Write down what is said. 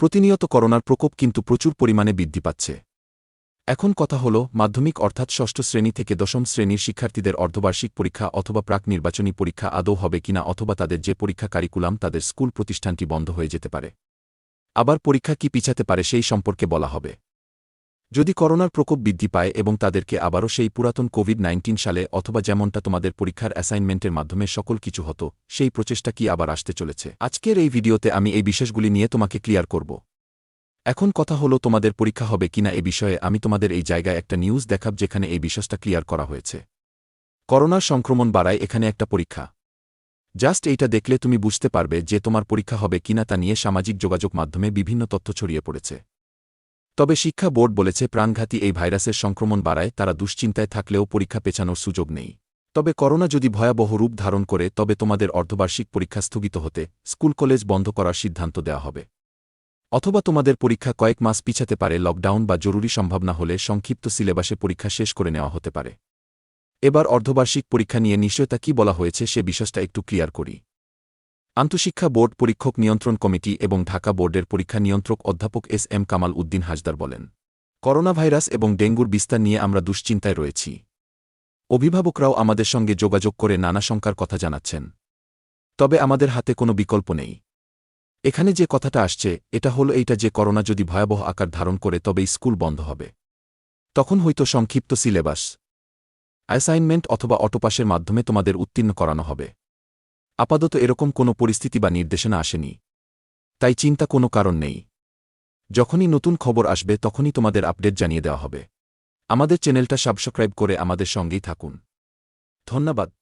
প্রতিনিয়ত করোনার প্রকোপ কিন্তু প্রচুর পরিমাণে বৃদ্ধি পাচ্ছে। এখন কথা হল, মাধ্যমিক অর্থাৎ ষষ্ঠ শ্রেণি থেকে দশম শ্রেণির শিক্ষার্থীদের অর্ধবার্ষিক পরীক্ষা অথবা প্রাক নির্বাচনী পরীক্ষা আদৌ হবে কিনা অথবা তাদের যে পরীক্ষা কারিকুলাম তাদের স্কুল প্রতিষ্ঠানটি বন্ধ হয়ে যেতে পারে। আবার পরীক্ষা কি পিছাতে পারে সেই সম্পর্কে বলা হবে। যদি করোনার প্রকোপ বৃদ্ধি পায় এবং তাদেরকে আবারও সেই পুরাতন কোভিড নাইন্টিন সালে অথবা যেমনটা তোমাদের পরীক্ষার অ্যাসাইনমেন্টের মাধ্যমে সকল কিছু হতো, সেই প্রচেষ্টা কি আবার আসতে চলেছে? আজকের এই ভিডিওতে আমি এই বিষয়গুলি নিয়ে তোমাকে ক্লিয়ার করব। এখন কথা হলো তোমাদের পরীক্ষা হবে কিনা এ বিষয়ে আমি তোমাদের এই জায়গায় একটা নিউজ দেখাব যেখানে এই বিষয়টা ক্লিয়ার করা হয়েছে। করোনার সংক্রমণ বাড়ায় এখানে একটা পরীক্ষা। জাস্ট এইটা দেখলে তুমি বুঝতে পারবে যে তোমার পরীক্ষা হবে কিনা তা নিয়ে সামাজিক যোগাযোগ মাধ্যমে বিভিন্ন তথ্য ছড়িয়ে পড়েছে। তবে শিক্ষা বোর্ড বলেছে প্রাণঘাতী এই ভাইরাসের সংক্রমণ বাড়ায় তারা দুশ্চিন্তায় থাকলেও পরীক্ষা পেছানোর সুযোগ নেই। তবে করোনা যদি ভয়াবহ রূপ ধারণ করে, তবে তোমাদের অর্ধবার্ষিক পরীক্ষা স্থগিত হতে স্কুল কলেজ বন্ধ করার সিদ্ধান্ত দেওয়া হবে। অথবা তোমাদের পরীক্ষা কয়েক মাস পিছাতে পারে, লকডাউন বা জরুরি সম্ভাবনা হলে সংক্ষিপ্ত সিলেবাসে পরীক্ষা শেষ করে নেওয়া হতে পারে। এবার অর্ধবার্ষিক পরীক্ষা নিয়ে নিশ্চয়তা কি বলা হয়েছে সে বিষয়টা একটু ক্লিয়ার করি। আন্তঃশিক্ষা বোর্ড পরীক্ষক নিয়ন্ত্রণ কমিটি এবং ঢাকা বোর্ডের পরীক্ষা নিয়ন্ত্রক অধ্যাপক এস এম কামাল উদ্দিন হাজদার বলেন করোনা ভাইরাস এবং ডেঙ্গুর বিস্তার নিয়ে আমরা দুশ্চিন্তায় রয়েছি। অভিভাবকরাও আমাদের সঙ্গে যোগাযোগ করে নানা শঙ্কার কথা জানাচ্ছেন। তবে আমাদের হাতে কোনো বিকল্প নেই। এখানে যে কথাটা আসছে, এটা হল এইটা যে করোনা যদি ভয়াবহ আকার ধারণ করে তবে স্কুল বন্ধ হবে। তখন হয়তো সংক্ষিপ্ত সিলেবাস, অ্যাসাইনমেন্ট অথবা অটোপাসের মাধ্যমে তোমাদের উত্তীর্ণ করানো হবে। আপাতত এরকম কোনো পরিস্থিতি বা নির্দেশনা আসেনি। তাই চিন্তা কোনো কারণ নেই। যখনই নতুন খবর আসবে, তখনই তোমাদের আপডেট জানিয়ে দেওয়া হবে। আমাদের চ্যানেলটা সাবস্ক্রাইব করে আমাদের সঙ্গেই থাকুন। ধন্যবাদ।